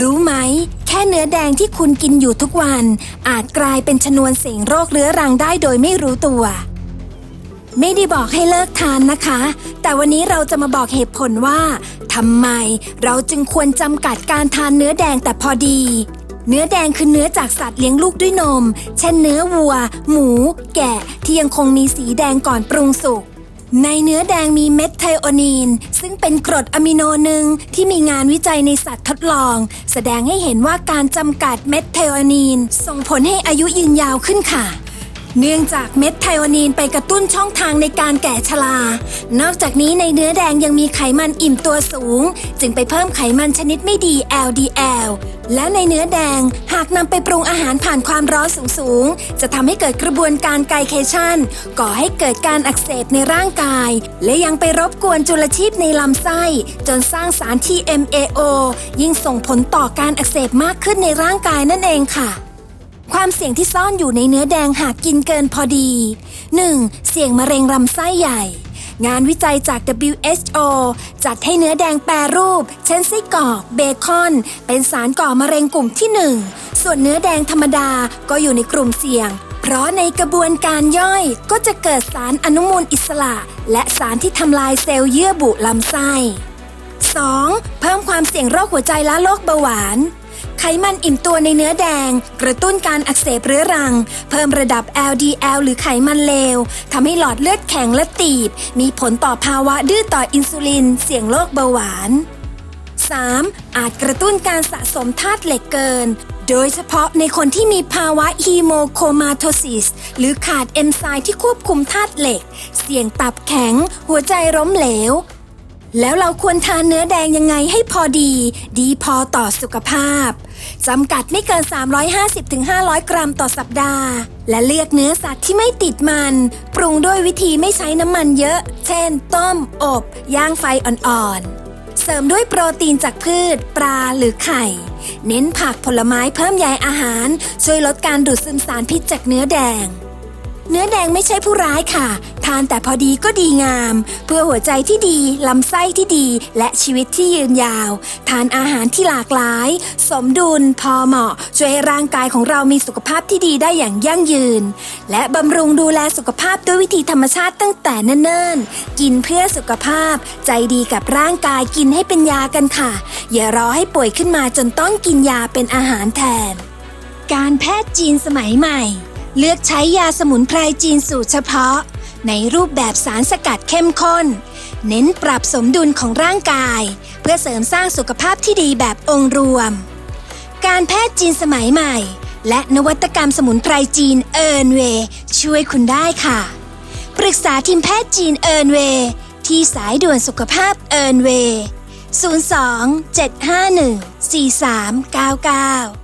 รู้ไหม แค่เนื้อแดงที่คุณกินอยู่ทุกวัน อาจกลายเป็นชนวนเสี่ยงโรคเรื้อรังได้โดยไม่รู้ตัว ไม่ได้บอกให้เลิกทานนะคะ แต่วันนี้เราจะมาบอกเหตุผลว่าทำไมเราจึงควรจำกัดการทานเนื้อแดงแต่พอดี เนื้อแดงคือเนื้อจากสัตว์เลี้ยงลูกด้วยนม เช่นเนื้อวัว หมู แกะที่ยังคงมีสีแดงก่อนปรุงสุกในเนื้อแดงมีเมทไทโอนีน ซึ่งเป็นกรดอะมิโนหนึ่งที่มีงานวิจัยในสัตว์ทดลอง แสดงให้เห็นว่าการจำกัดเมทไทโอนีน ส่งผลให้อายุยืนยาวขึ้นค่ะ เนื่องจากเม็ดไทโอนีนไปกระตุ้นช่องทางในการแก่ชรา นอกจากนี้ในเนื้อแดงยังมีไขมันอิ่มตัวสูง จึงไปเพิ่มไขมันชนิดไม่ดี LDL และในเนื้อแดงหากนำไปปรุงอาหารผ่านความร้อนสูงๆ จะทำให้เกิดกระบวนการไกลเคชันก่อให้เกิดการอักเสบในร่างกาย และยังไปรบกวนจุลชีพในลำไส้ จนสร้างสาร TMAO ยิ่งส่งผลต่อการอักเสบมากขึ้นในร่างกายนั่นเองค่ะ ความเสี่ยงที่ซ่อนอยู่ในเนื้อแดงหากกินเกินพอดี 1. เสี่ยงมะเร็งลำไส้ใหญ่งานวิจัยจาก WHO จัดให้เนื้อแดงแปรรูป เช่นไส้กรอก เบคอน เป็นสารก่อมะเร็งกลุ่มที่ 1 ส่วนเนื้อแดงธรรมดาก็อยู่ในกลุ่มเสี่ยง เพราะในกระบวนการย่อยก็จะเกิดสารอนุมูลอิสระ และสารที่ทำลายเซลล์เยื่อบุลำไส้ 2. เพิ่มความเสี่ยงโรคหัวใจและโรคเบาหวาน ไขมันอิ่มตัวในเนื้อแดง กระตุ้นการอักเสบเรื้อรัง เพิ่มระดับ LDL หรือไขมันเลวทำให้หลอดเลือดแข็งและตีบ มีผลต่อภาวะดื้อต่ออินซูลิน เสี่ยงโรคเบาหวาน 3. อาจกระตุ้นการสะสมธาตุเหล็กเกิน โดยเฉพาะในคนที่มีภาวะฮีโมโคมาโทซิส หรือขาดเอนไซม์ที่ควบคุมธาตุเหล็ก เสี่ยงตับแข็ง หัวใจล้มเหลว แล้วเราควรทานเนื้อแดงยังไงให้พอดี ดีพอต่อสุขภาพจำกัดไม่เกิน 350-500 กรัมต่อสัปดาห์ และเลือกเนื้อสัตว์ที่ไม่ติดมัน ปรุงด้วยวิธีไม่ใช้น้ำมันเยอะ เช่น ต้ม อบ ย่างไฟอ่อนๆ เสริมด้วยโปรตีนจากพืช ปลาหรือไข่ เน้นผักผลไม้เพิ่มใยอาหาร ช่วยลดการดูดซึมสารพิษจากเนื้อแดง เนื้อแดงไม่ใช่ผู้ร้ายค่ะ ทานแต่พอดีก็ดีงาม เพื่อหัวใจที่ดี ลำไส้ที่ดี และชีวิตที่ยืนยาว ทานอาหารที่หลากหลาย สมดุล พอเหมาะ ช่วยให้ร่างกายของเรามีสุขภาพที่ดีได้อย่างยั่งยืน และบำรุงดูแลสุขภาพด้วยวิธีธรรมชาติตั้งแต่เนิ่นๆ กินเพื่อสุขภาพ ใจดีกับร่างกายกินให้เป็นยากันค่ะ อย่ารอให้ป่วยขึ้นมาจนต้องกินยาเป็นอาหารแทน การแพทย์จีนสมัยใหม่ เลือกใช้ยาสมุนไพรจีนสูตรเฉพาะ ในรูปแบบสารสกัดเข้มข้น เน้นปรับสมดุลของร่างกาย เพื่อเสริมสร้างสุขภาพที่ดีแบบองค์รวม การแพทย์จีนสมัยใหม่ และนวัตกรรมสมุนไพรจีนเอิร์นเวช่วยคุณได้ค่ะ ปรึกษาทีมแพทย์จีนเอิร์นเวที่สายด่วนสุขภาพเอิร์นเวย์02 751 4399